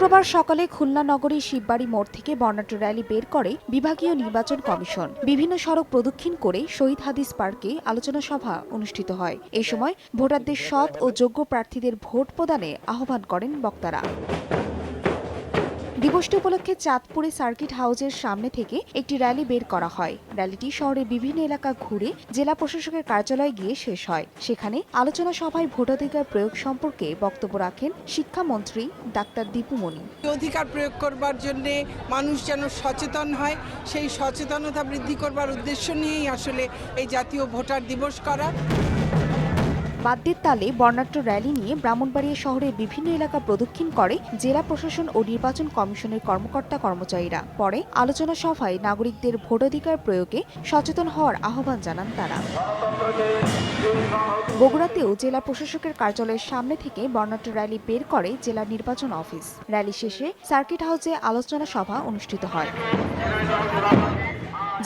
শুক্রবার সকালে খুলনা নগরী শিববাড়ি মোড় থেকে বর্ণাঢ্য র্যালি বের করে বিভাগীয় নির্বাচন কমিশন। বিভিন্ন সড়ক প্রদক্ষিণ করে শহীদ হাদিস পার্কে আলোচনা সভা অনুষ্ঠিত হয়। এ সময় ভোটারদের সৎ ও যোগ্য প্রার্থীদের ভোট প্রদানে আহ্বান করেন বক্তারা। দিবসটি উপলক্ষে চাঁদপুরে সার্কিট হাউসের সামনে থেকে একটি র্যালি বের করা হয়। র্যালিটি শহরের বিভিন্ন এলাকা ঘুরে জেলা প্রশাসকের কার্যালয়ে গিয়ে শেষ হয়। সেখানে আলোচনা সভায় ভোটাধিকার প্রয়োগ সম্পর্কে বক্তব্য রাখেন শিক্ষামন্ত্রী ডাক্তার দীপুমণি অধিকার প্রয়োগ করবার জন্যে মানুষ যেন সচেতন হয়, সেই সচেতনতা বৃদ্ধি করবার উদ্দেশ্য নিয়েই আসলে এই জাতীয় ভোটার দিবস করা। বাদ্যের তালে বর্ণাঢ্য র্যালি নিয়ে ব্রাহ্মণবাড়িয়া শহরের বিভিন্ন এলাকা প্রদক্ষিণ করে জেলা প্রশাসন ও নির্বাচন কমিশনের কর্মকর্তা কর্মচারীরা। পরে আলোচনা সভায় নাগরিকদের ভোটাধিকার প্রয়োগে সচেতন হওয়ার আহ্বান জানান তারা। বগুড়াতেও জেলা প্রশাসকের কার্যালয়ের সামনে থেকে বর্ণাঢ্য র্যালি বের করে জেলা নির্বাচন অফিস। র্যালি শেষে সার্কিট হাউসে আলোচনা সভা অনুষ্ঠিত হয়।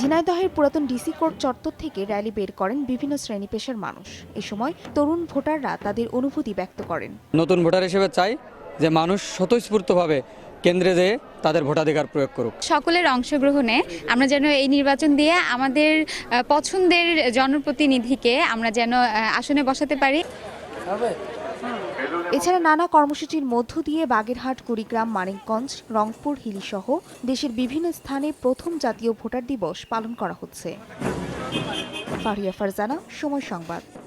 ঝিনাইদহের পুরাতন ডিসি কোর্ট চত্বর থেকে র্যালি বের করেন বিভিন্ন শ্রেণি পেশার মানুষ। এ সময় তরুণ ভোটাররা তাদের অনুভূতি ব্যক্ত করেন। নতুন ভোটার হিসেবে চাই যে মানুষ স্বতঃস্ফূর্তভাবে কেন্দ্রে যেয়ে তাদের ভোটাধিকার প্রয়োগ করুক। সকলের অংশগ্রহণে আমরা যেন এই নির্বাচন দিয়ে আমাদের পছন্দের জনপ্রতিনিধিকে আমরা যেন আসনে বসাতে পারি। এছাড়া নানা কর্মসূচির মধ্য দিয়ে বাগেরহাট, কুড়িগ্রাম, মানিকগঞ্জ, রংপুর, হিলিসহ দেশের বিভিন্ন স্থানে প্রথম জাতীয় ভোটার দিবস পালন করা হচ্ছে। ফারিয়া ফারজানা, সময় সংবাদ।